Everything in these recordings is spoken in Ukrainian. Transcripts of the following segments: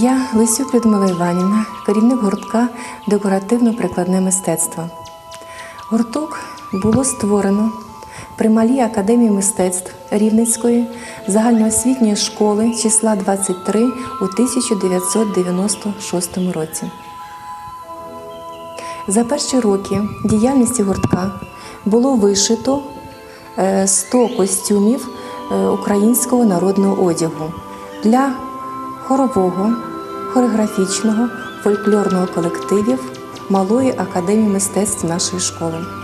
Я Лисюк Людмила Іванівна, керівник гуртка декоративно-прикладне мистецтво. Гурток було створено при Малій академії мистецтв Рівненської загальноосвітньої школи числа 23 у 1996 році. За перші роки діяльності гуртка було вишито е, 100 костюмів е, українського народного одягу для хорового, хореографічного, фольклорного колективів Малої академії мистецтв нашої школи.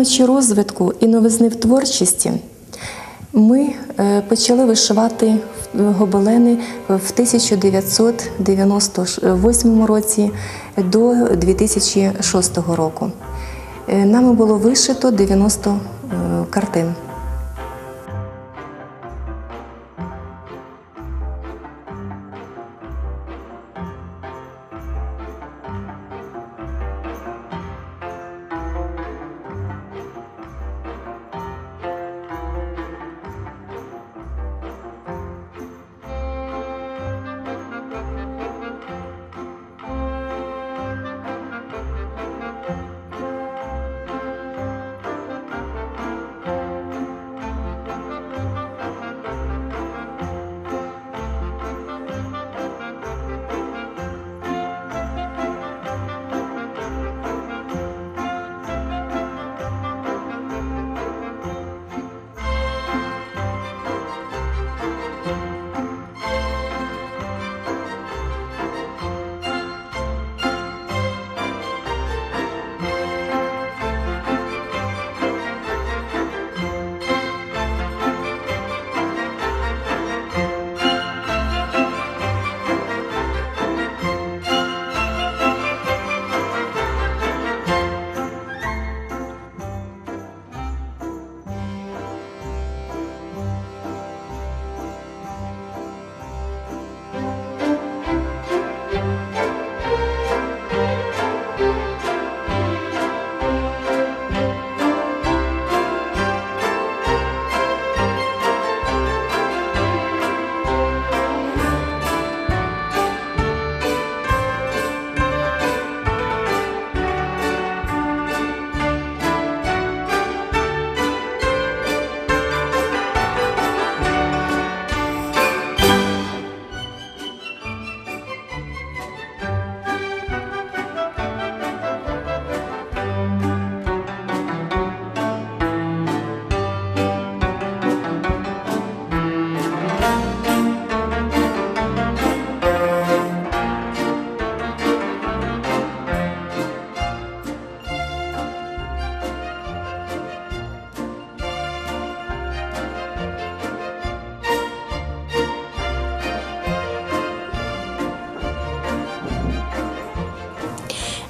Прагнучи розвитку і новизни в творчості, ми е, почали вишивати гобелени в 1998 році до 2006 року. Е, Нами було вишито 90 е, картин.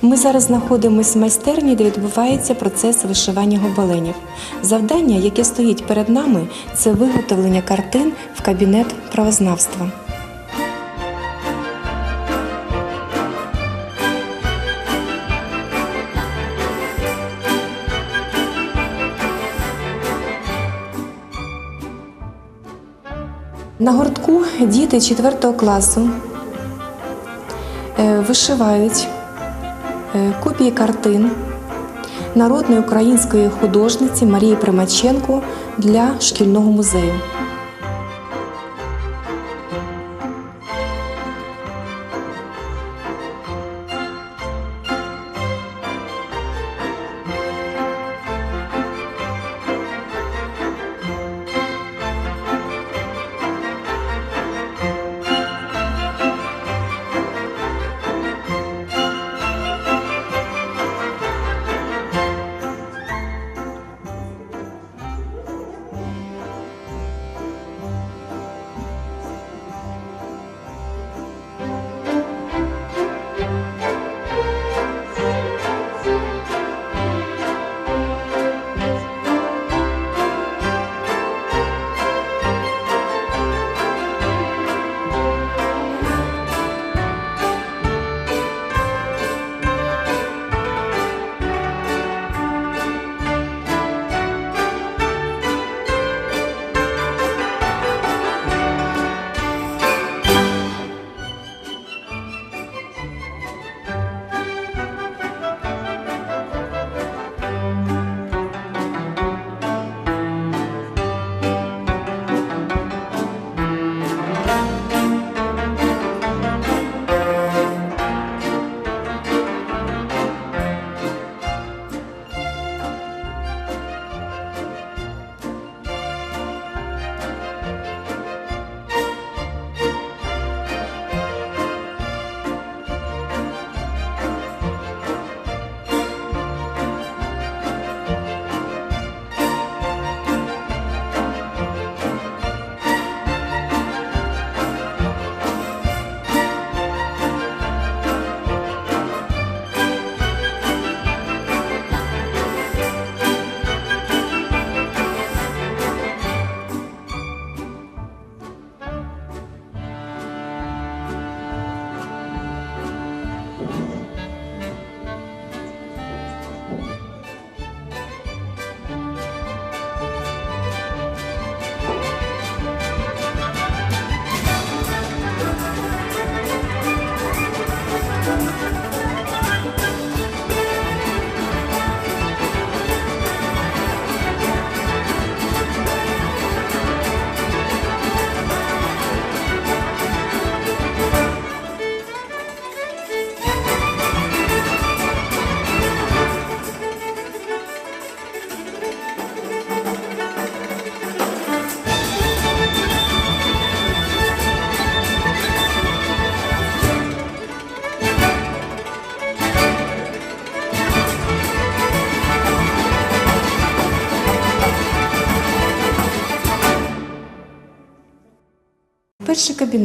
Ми зараз знаходимося в майстерні, де відбувається процес вишивання гобеленів. Завдання, яке стоїть перед нами, це виготовлення картин в кабінет правознавства. На гуртку діти 4 класу е, вишивають копії картин народної української художниці Марії Примаченко для шкільного музею.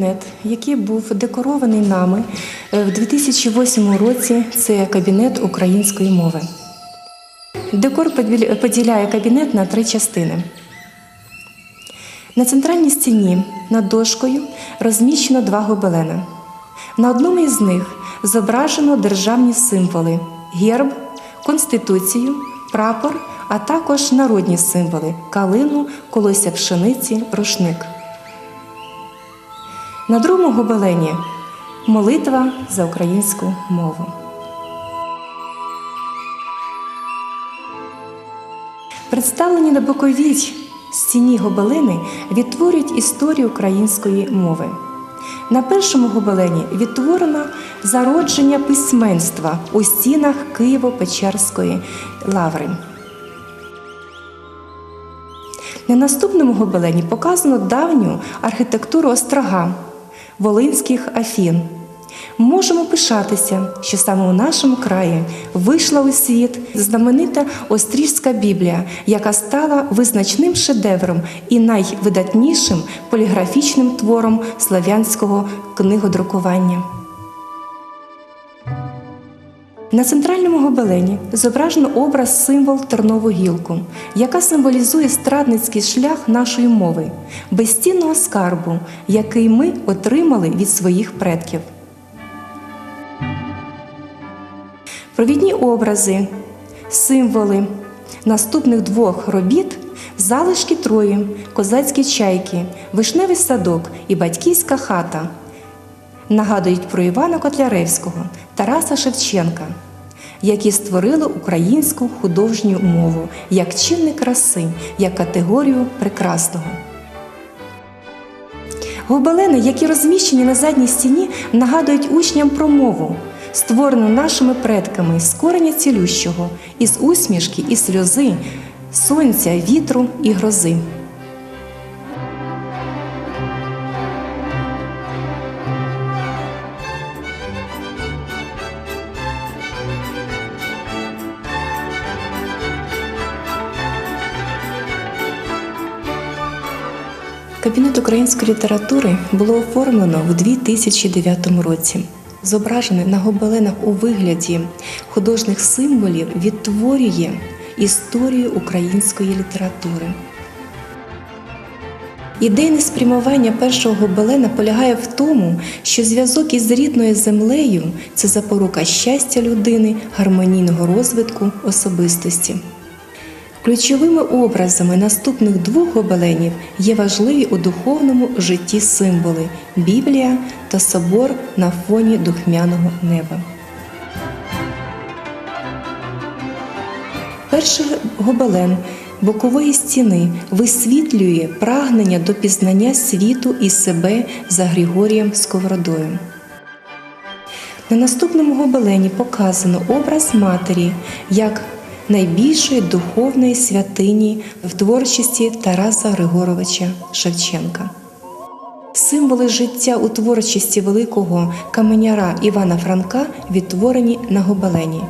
Кабінет, який був декорований нами е, в 2008 році, це кабінет української мови. Декор поділяє кабінет на три частини. На центральній стіні над дошкою розміщено два гобелени. На одному із них зображено державні символи: герб, конституцію, прапор, а також народні символи калину, колося пшениці, рушник. На другому гобелені молитва за українську мову. Представлені на боковій стіні гобелени відтворюють історію української мови. На першому гобелені відтворено зародження письменства у стінах Києво-Печерської лаври. На наступному гобелені показано давню архітектуру острога Волинських Афін. Можемо пишатися, що саме у нашому краї вийшла у світ знаменита Острізька Біблія, яка стала визначним шедевром і найвидатнішим поліграфічним твором слав'янського книгодрукування. На центральному гобелені зображено образ символ тернову гілку, яка символізує страдницький шлях нашої мови, безцінного скарбу, який ми отримали від своїх предків. Провідні образи, символи наступних двох робіт залишки Трої, козацькі чайки, вишневий садок і батьківська хата нагадують про Івана Котляревського, Тараса Шевченка, які створили українську художню мову як чинник краси, як категорію прекрасного. Гобелени, які розміщені на задній стіні, нагадують учням про мову, створену нашими предками з кореня цілющого, із усмішки і сльози, сонця, вітру і грози. Кабінет української літератури було оформлено в 2009 році. Зображене на гобеленах у вигляді художніх символів відтворює історію української літератури. Ідейне спрямування першого гобелена полягає в тому, що зв'язок із рідною землею це запорука щастя людини, гармонійного розвитку особистості. Ключовими образами наступних двох гобеленів є важливі у духовному житті символи Біблія та собор на фоні духмяного неба. Перший гобелен бокової стіни висвітлює прагнення до пізнання світу і себе за Григорієм Сковородою. На наступному гобелені показано образ матері як найбільшої духовної святині в творчості Тараса Григоровича Шевченка. Символи життя у творчості великого каменяра Івана Франка відтворені на гобелені.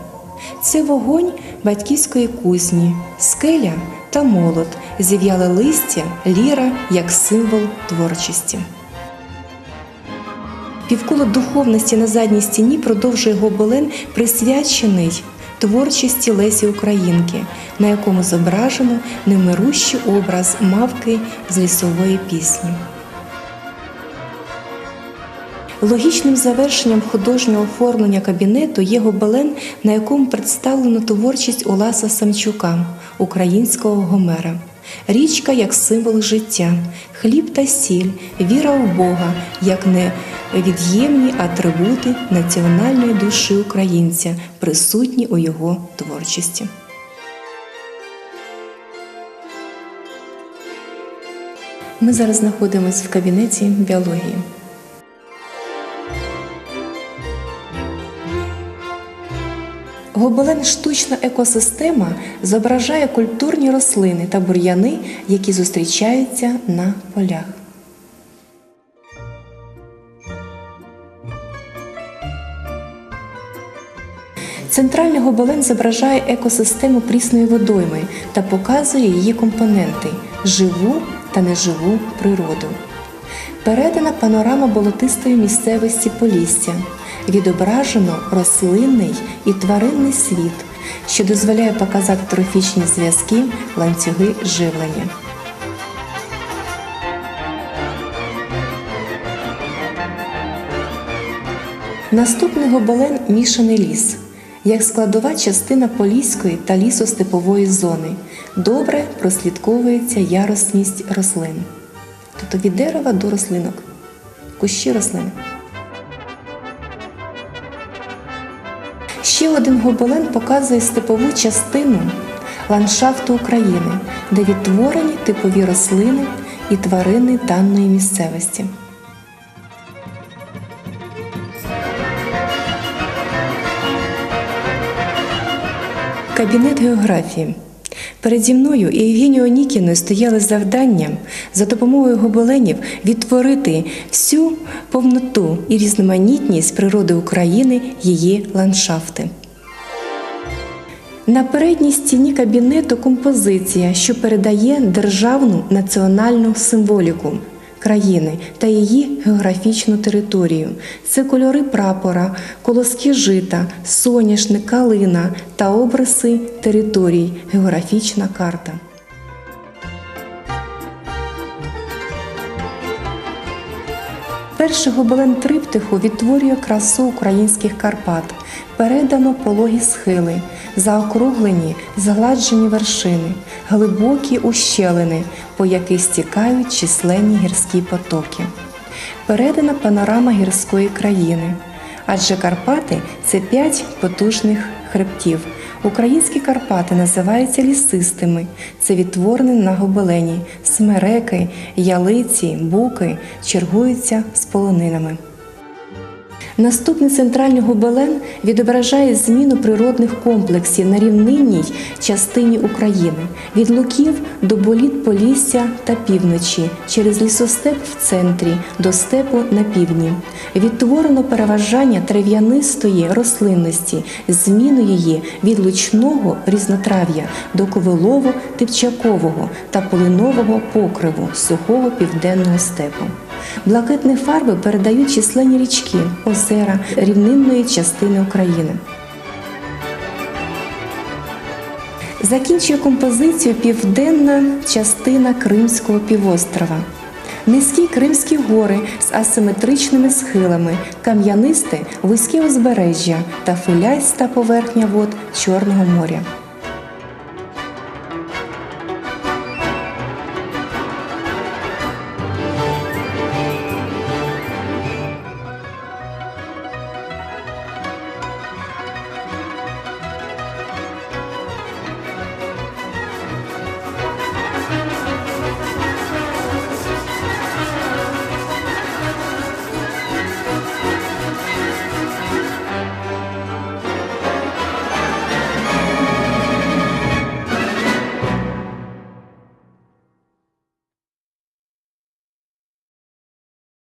Це вогонь батьківської кузні, скеля та молот, зів'яле листя, ліра як символ творчості. Півколо духовності на задній стіні продовжує гобелен, присвячений творчості Лесі Українки, на якому зображено немирущий образ мавки з лісової пісні. Логічним завершенням художнього оформлення кабінету є гобелен, на якому представлено творчість Оласа Самчука, українського Гомера. Річка як символ життя, хліб та сіль, віра в Бога як невід'ємні атрибути національної душі українця, присутні у його творчості. Ми зараз знаходимося в кабінеті біології. Гобелен штучна екосистема зображає культурні рослини та бур'яни, які зустрічаються на полях. Центральний гобелен зображає екосистему прісної водойми та показує її компоненти живу та неживу природу. Передана панорама болотистої місцевості Полісся. Відображено рослинний і тваринний світ, що дозволяє показати трофічні зв'язки, ланцюги живлення. Наступний гобелен мішаний ліс, як складова частина поліської та лісостепової зони. Добре прослідковується ярусність рослин, тобто від дерева до рослинок, кущі рослин. Ще один гобелен показує степову частину ландшафту України, де відтворені типові рослини і тварини даної місцевості. Кабінет географії. Переді мною і Євгенією Нікіною стояли завданням за допомогою гобеленів відтворити всю повноту і різноманітність природи України, її ландшафти. На передній стіні кабінету композиція, що передає державну національну символіку країни та її географічну територію. Це кольори прапора, колоски жита, соняшник, калина та обриси територій, географічна карта. Перший гобелен триптиху відтворює красу українських Карпат. Передано пологі схили, заокруглені, згладжені вершини, глибокі ущелини, по яких стікають численні гірські потоки. Передана панорама гірської країни. Адже Карпати це п'ять потужних хребтів. Українські Карпати називаються лісистими. Це відтворене на гобелені. Смереки, ялиці, буки чергуються з полонинами. Наступний центральний гобелен відображає зміну природних комплексів на рівнинній частині України від луків до боліт Полісся та півночі, через лісостеп в центрі до степу на півдні. Відтворено переважання трав'янистої рослинності, зміну її від лучного різнотрав'я до ковилово-типчакового та полинового покриву сухого південного степу. Блакитні фарби передають численні річки, озера рівнинної частини України. Закінчує композицію південна частина Кримського півострова. Низькі Кримські гори з асиметричними схилами, кам'янисте вузьке узбережжя та филяста поверхня вод Чорного моря.